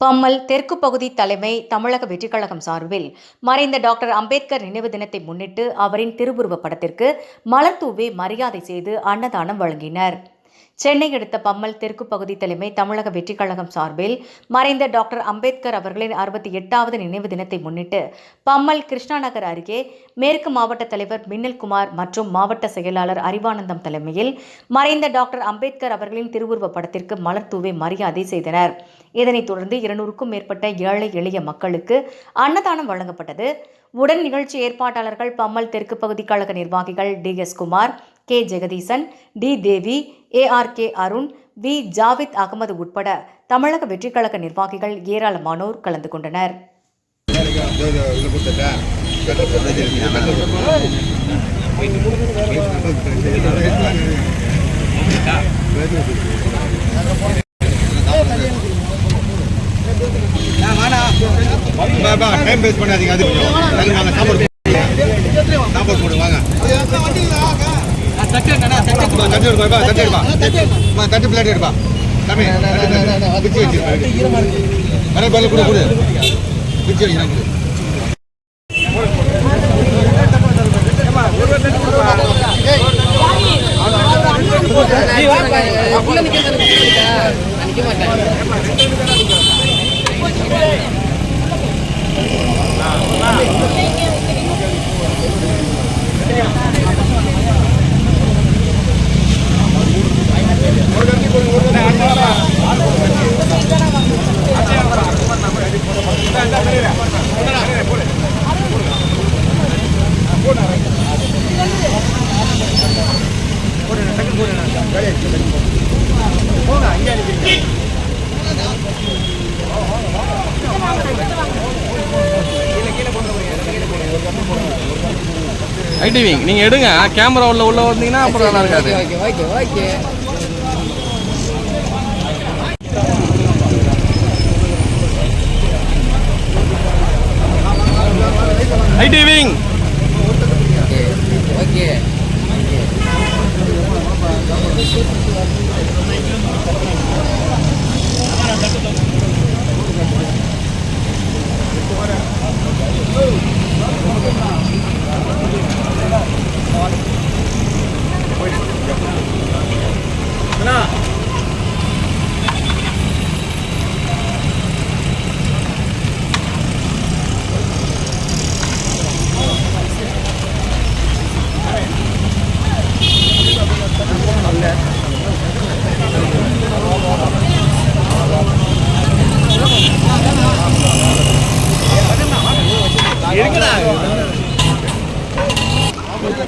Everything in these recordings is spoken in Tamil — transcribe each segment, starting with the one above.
பம்மல் தெற்கு பகுதி தலைமை தமிழக வெற்றிக்கழகம் சார்பில் மறைந்த டாக்டர் அம்பேத்கர் நினைவு தினத்தை முன்னிட்டு அவரின் திருவுருவப் படத்திற்கு மலர் தூவி மரியாதை செய்து அன்னதானம் வழங்கினர். சென்னை அடுத்த பம்மல் தெற்கு பகுதி தலைமை தமிழக வெற்றிக் கழகம் சார்பில் மறைந்த டாக்டர் அம்பேத்கர் அவர்களின் அறுபத்தி எட்டாவது நினைவு தினத்தை முன்னிட்டு பம்மல் கிருஷ்ணாநகர் அருகே மேற்கு மாவட்ட தலைவர் மின்னல்குமார் மற்றும் மாவட்ட செயலாளர் அறிவானந்தம் தலைமையில் மறைந்த டாக்டர் அம்பேத்கர் அவர்களின் திருவுருவப் படத்திற்கு மலர் தூவி மரியாதை செய்தனர். இதனைத் தொடர்ந்து இருநூறுக்கும் மேற்பட்ட ஏழை எளிய மக்களுக்கு அன்னதானம் வழங்கப்பட்டது. உடன் நிகழ்ச்சி ஏற்பாட்டாளர்கள் பம்மல் தெற்கு பகுதி கழக நிர்வாகிகள் T S Kumar K. Jagadeesan T. Devi A. R. K. Arun V. Javid Ahmed உட்பட தமிழக வெற்றிக் கழக நிர்வாகிகள் ஏராளமானோர் கலந்து கொண்டனர். டைம் வேஸ்ட் பண்ணாதீங்க அது கொஞ்சம். நாங்க சாப்பாடு போடுவோம். சாப்பாடு போடுவோம் தட்டு எடுப்பா தட்டு எடுப்பா தட்டு எடுப்பா அம்மா, தட்டு பிளேட் எடுப்பா தம்பி பிச்சு வச்சிருப்பா வர பேர்ல கூட கொடு பிச்சு வைக்கிறேன் கொடு ஐடிவிங் நீங்கள் எடுங்க. கேமரா உள்ள உள்ள வந்தீங்கன்னா அப்புறம் நல்லா இருக்காது. Okay okay okay IT wing okay.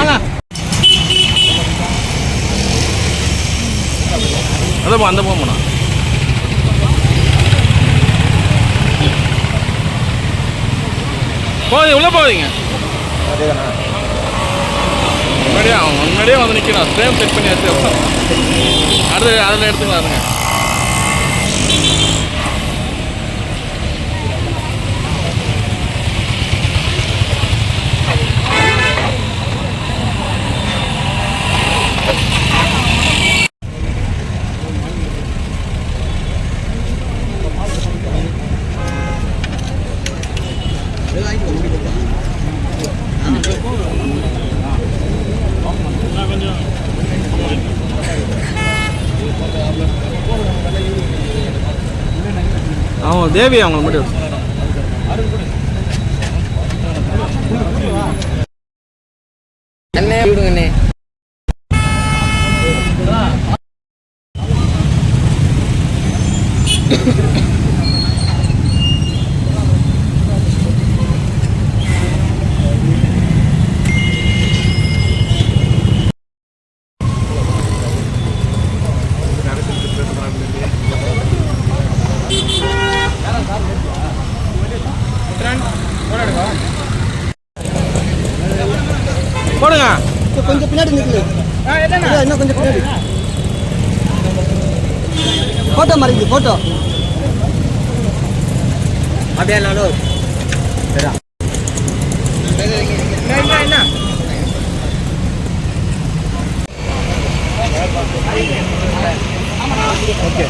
அதான் அந்த போகணும்ண்ணா போய் உள்ளே போவீங்க முன்னாடியே அவன் முன்னாடியே வந்து நிற்கிறான் ஃப்ரேம் செட் பண்ணியாச்சு. அடுத்து அதில் எடுத்துக்கலாருங்க அவங்க தேவி அவங்களை மட்டும். அண்ணே விடுங்கண்ணே. Thank போடுங்க. கொஞ்சம் பின்னாடி நிற்குது இன்னும் கொஞ்சம் பின்னாடி. ஃபோட்டோ மறைக்குது ஃபோட்டோ அப்படியே நானும் ஓகே.